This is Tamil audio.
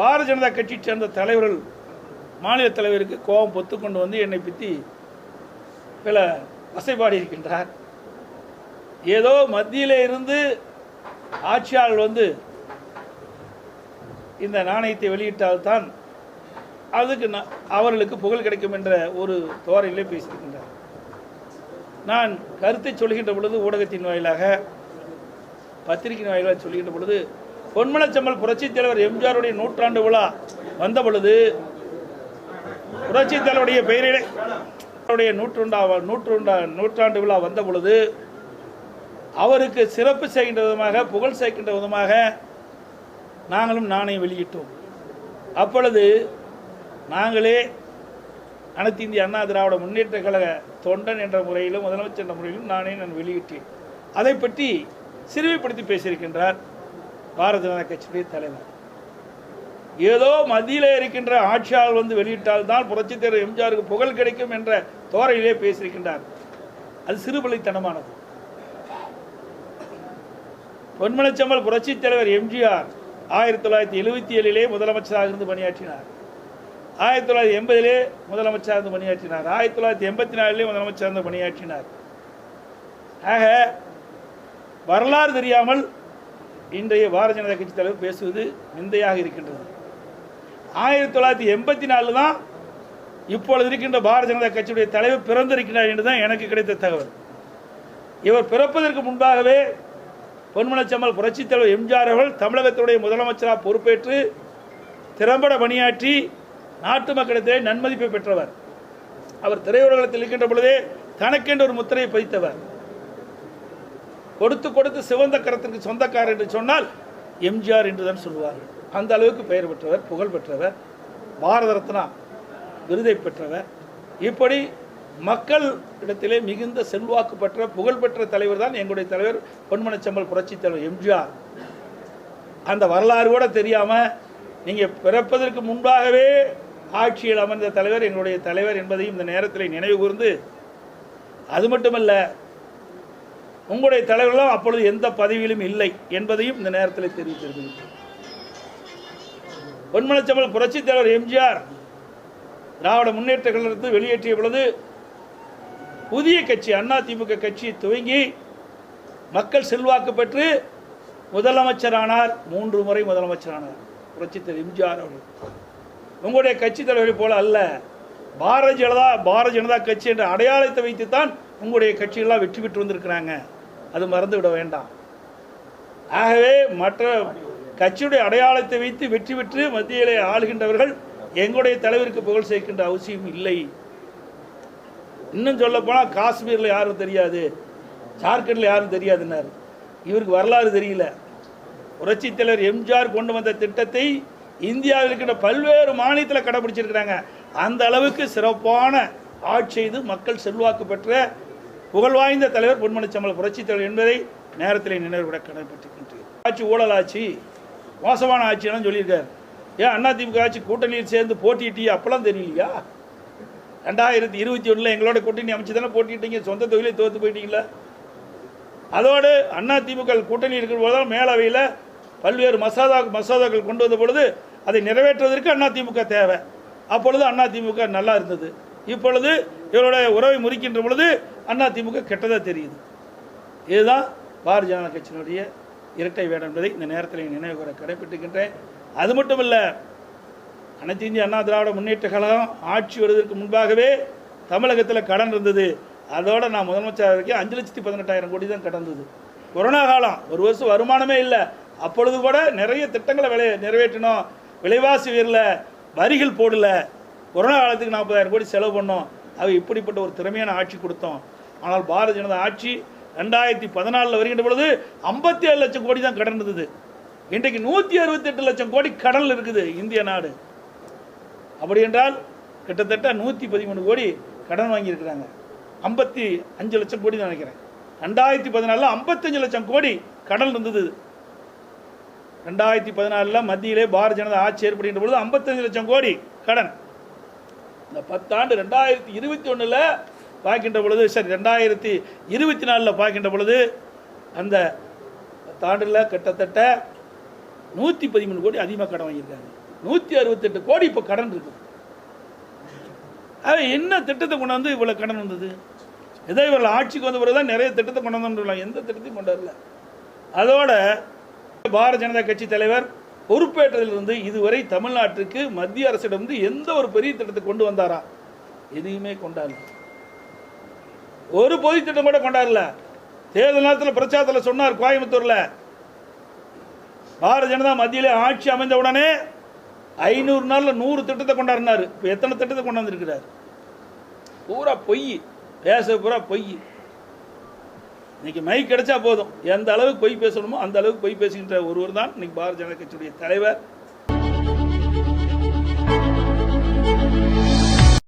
பாரதிய ஜனதா கட்சியை சேர்ந்த தலைவர்கள் மாநில தலைவருக்கு கோபம் பொத்துக்கொண்டு வந்து என்னை பற்றி பல வசைபாடி இருக்கின்றார். ஏதோ மத்தியில் இருந்து ஆட்சியாளர் வந்து இந்த நாணயத்தை வெளியிட்டால்தான் அதுக்கு அவர்களுக்கு புகழ் கிடைக்கும் என்ற ஒரு தோரையிலே பேசியிருக்கின்றார். நான் கருத்தை சொல்கின்ற பொழுது ஊடகத்தின் வாயிலாக பத்திரிகையின் வாயிலாக சொல்கின்ற பொழுது பொன்மலச்செம்மல் புரட்சித் தலைவர் எம்ஜிஆருடைய நூற்றாண்டு விழா வந்த பொழுது புரட்சித் தலைவருடைய பெயரிலே அவருடைய நூற்றுண்டா நூற்றுண்டா நூற்றாண்டு விழா வந்த பொழுது அவருக்கு சிறப்பு செய்கின்ற விதமாக புகழ் சேர்க்கின்ற விதமாக நாங்களும் நாணயம் வெளியிட்டோம். அப்பொழுது நாங்களே அனைத்து இந்திய அண்ணா திராவிட முன்னேற்ற கழக தொண்டன் என்ற முறையிலும் முதலமைச்சர் என்ற முறையிலும் நானே நான் வெளியிட்டேன். அதை பற்றி சிறுமைப்படுத்தி பேசியிருக்கின்றார். பாரதிய ஜனதா கட்சியுடைய தலைவர். ஏதோ மத்தியில் இருக்கின்ற ஆட்சியாளர் வந்து வெளியிட்டால் தான் புரட்சித் தலைவர் எம்ஜிஆருக்கு புகழ் கிடைக்கும் என்ற தோரையிலே பேசியிருக்கின்றார். அது சிறுபலித்தனமானது பொன்மனச்செம்மல் புரட்சித் தலைவர் எம்ஜிஆர் ஆயிரத்தி தொள்ளாயிரத்தி எழுபத்தி ஏழிலே முதலமைச்சராக இருந்து பணியாற்றினார். ஆயிரத்தி தொள்ளாயிரத்தி எண்பதிலே முதலமைச்சராக இருந்து பணியாற்றினார். ஆயிரத்தி தொள்ளாயிரத்தி எண்பத்தி நாலிலே முதலமைச்சராக இருந்து பணியாற்றினார். ஆக வரலாறு தெரியாமல் இன்றைய பாரதிய ஜனதா கட்சி தலைவர் பேசுவது நிந்தையாக இருக்கின்றது. ஆயிரத்தி தொள்ளாயிரத்தி எண்பத்தி நாலு தான் இப்பொழுது இருக்கின்ற பாரதிய ஜனதா கட்சியுடைய தலைவர் பிறந்திருக்கிறார் என்று தான் எனக்கு கிடைத்த தகவல். இவர் பிறப்பதற்கு முன்பாகவே பொன்மனச்செம்மல் புரட்சித் தலைவர் எம்ஜிஆர் அவர்கள் தமிழகத்துடைய முதலமைச்சராக பொறுப்பேற்று திறம்பட பணியாற்றி நாட்டு மக்களிடத்திலே நன்மதிப்பை பெற்றவர். அவர் திரையுலகத்தில் இருக்கின்ற பொழுதே தனக்கென்று ஒரு முத்திரையை பதித்தவர். கொடுத்து கொடுத்து சிவந்த கரத்திற்கு சொந்தக்காரர் என்று சொன்னால் எம்ஜிஆர் என்று தான் சொல்லுவார்கள். அந்த அளவுக்கு பெயர் பெற்றவர் புகழ் பெற்றவர் பாரத ரத்னா விருதை பெற்றவர். இப்படி மக்கள் இடத்திலே மிகுந்த செல்வாக்கு பெற்ற புகழ் பெற்ற தலைவர் தான் எங்களுடைய தலைவர் பொன்மனச்சம்பல் புரட்சி தலைவர் எம்ஜிஆர். அந்த வரலாறு கூட தெரியாமல் நீங்கள் பிறப்பதற்கு முன்பாகவே ஆட்சியில் அமர்ந்த தலைவர் எங்களுடைய தலைவர் என்பதையும் இந்த நேரத்தில் நினைவு கூர்ந்து அது மட்டுமல்ல உங்களுடைய தலைவர்களும் அப்பொழுது எந்த பதவியிலும் இல்லை என்பதையும் இந்த நேரத்தில் தெரிவித்திருக்கிறேன். பொன்மனச்செம்மல் புரட்சித் தலைவர் எம்ஜிஆர் திராவிட முன்னேற்ற வெளியேற்றிய பொழுது புதிய கட்சி அண்ணா திமுக கட்சி துவங்கி மக்கள் செல்வாக்கு பெற்று முதலமைச்சரானார் மூன்று முறை முதலமைச்சரானார் புரட்சித் தலைவர் எம்ஜிஆர் அவர்கள். உங்களுடைய கட்சி தலைவரை போல அல்ல பாரதிய ஜனதா பாரதிய ஜனதா கட்சி என்ற அடையாளத்தை வைத்துத்தான் உங்களுடைய கட்சியெல்லாம் வெற்றி பெற்று வந்திருக்கிறாங்க. அது மறந்து விட வேண்டாம். ஆகவே மற்ற கட்சியுடைய அடையாளத்தை வைத்து வெற்றி பெற்று மத்தியிலே ஆளுகின்றவர்கள் எங்களுடைய தலைவருக்கு புகழ் சேர்க்கின்ற அவசியம் இல்லை. இன்னும் சொல்ல போனால் காஷ்மீரில் யாரும் தெரியாது ஜார்க்கண்டில் யாரும் தெரியாதுன்னார். இவருக்கு வரலாறு தெரியல. புரட்சித் தலைவர் எம்ஜிஆர் கொண்டு வந்த திட்டத்தை இந்தியாவில் இருக்கின்ற பல்வேறு மாநிலத்தில் கடைபிடிச்சிருக்கிறாங்க. அந்த அளவுக்கு சிறப்பான ஆட்சி செய்து மக்கள் செல்வாக்கு பெற்ற புகழ் வாய்ந்த தலைவர் பொன்மனச்செம்மல் புரட்சித் தலைவர் என்பதை நேரத்தில் நினைவுபட கடைபெற்றிருக்கின்றேன் ஆட்சி ஊழல் ஆட்சி மோசமான ஆட்சியெல்லாம் சொல்லியிருக்காரு. ஏன் அதிமுக ஆட்சி கூட்டணியில் சேர்ந்து போட்டியிட்டி அப்பெல்லாம் தெரியலையா? ரெண்டாயிரத்தி இருபத்தி ஒன்றில் எங்களோட கூட்டணி அமைச்சு தானே போட்டிட்டீங்க சொந்த தொகுதியிலே தோற்று போயிட்டீங்களா? அதோடு அண்ணா திமுக கூட்டணி இருக்கிற போதுதான் மேலவையில் பல்வேறு மசோதா மசோதாக்கள் கொண்டு வந்த பொழுது அதை நிறைவேற்றுவதற்கு அண்ணா திமுக தேவை. அப்பொழுது அண்ணா திமுக நல்லா இருந்தது. இப்பொழுது இவருடைய உறவை முறிக்கின்ற பொழுது அண்ணா திமுக கெட்டதாக தெரியுது. இதுதான் பாரதிய ஜனதா கட்சியினுடைய இரட்டை வேடம் என்பதை இந்த நேரத்தில் நினைவு கூற கடைபிடிக்கின்றேன் அது மட்டும் இல்லை அனைத்து இந்திய அண்ணா திராவிட முன்னேற்ற கழகம் ஆட்சி வருவதற்கு முன்பாகவே தமிழகத்தில் கடன் இருந்தது. அதோட நான் முதலமைச்சர் வரைக்கும் அஞ்சு லட்சத்தி பதினெட்டாயிரம் கோடி தான் கடந்தது. கொரோனா காலம் ஒரு வருஷம் வருமானமே இல்லை. அப்பொழுது கூட நிறைய திட்டங்களை விளை நிறைவேற்றினோம். விலைவாசி உயரல வரிகள் போடலை. கொரோனா காலத்துக்கு நாற்பதாயிரம் கோடி செலவு பண்ணோம். அது இப்படிப்பட்ட ஒரு திறமையான ஆட்சி கொடுத்தோம். ஆனால் பாரதிய ஜனதா ஆட்சி ரெண்டாயிரத்தி பதினாலில் வருகின்ற பொழுது ஐம்பத்தி ஏழு லட்சம் கோடி தான் கடன் இருந்தது. இன்றைக்கு நூற்றி அறுபத்தெட்டு லட்சம் கோடி கடல் இருக்குது இந்திய நாடு. அப்படி என்றால் கிட்டத்தட்ட நூற்றி பதிமூணு கோடி கடன் வாங்கியிருக்கிறாங்க. ஐம்பத்தி அஞ்சு லட்சம் கோடி தான் நினைக்கிறேன். ரெண்டாயிரத்தி பதினாலில் ஐம்பத்தஞ்சு லட்சம் கோடி கடன் இருந்தது. ரெண்டாயிரத்தி பதினாலில் மத்தியிலே பாரதிய ஜனதா ஆட்சி ஏற்படுகின்ற பொழுது ஐம்பத்தஞ்சு லட்சம் கோடி கடன். இந்த பத்தாண்டு ரெண்டாயிரத்தி இருபத்தி ஒன்றில் பார்க்கின்ற பொழுது சரி ரெண்டாயிரத்தி இருபத்தி நாலில் பார்க்கின்ற பொழுது அந்த பத்தாண்டில் கிட்டத்தட்ட நூற்றி பதிமூணு கோடி அதிகமாக கடன் வாங்கியிருக்காங்க. நூற்றி அறுபத்தெட்டு கோடி இப்போ கடன் இருக்குது அது என்ன திட்டத்தை கொண்டு வந்து இவ்வளோ கடன் வந்தது? ஏதோ இவர்கள் ஆட்சிக்கு வந்த பிறகு தான் நிறைய திட்டத்தை கொண்டு வந்துடலாம் எந்த திட்டத்தையும் கொண்டு வரல. அதோட பாரதிய ஜனதா கட்சி தலைவர் பொறுப்பேற்றதிலிருந்து இதுவரை தமிழ்நாட்டுக்கு மத்திய அரசிடம் வந்து எந்த ஒரு பெரிய திட்டத்தை கொண்டு வந்தாரா? எதையுமே கொண்டாடல. ஒரு பொது திட்டம் கூட கொண்டாடல. தேர்தல் நேரத்தில் பிரச்சாரத்தில் சொன்னார் கோயம்புத்தூர்ல. பாரதிய ஜனதா மத்தியிலே ஆட்சி அமைந்த உடனே ஐநூறு நாளில் நூறு திட்டத்தை கொண்டாடினார். இப்போ எத்தனை திட்டத்தை கொண்டு வந்திருக்கிறார்? பூரா பொய். பேச பூரா பொய். இன்னைக்கு மைக் கிடைச்சா போதும். எந்த அளவுக்கு பொய் பேசணுமோ அந்த அளவுக்கு பொய் பேசுகின்ற ஒருவர் தான் இன்னைக்கு பாரதிய ஜனதா கட்சியுடைய தலைவர்.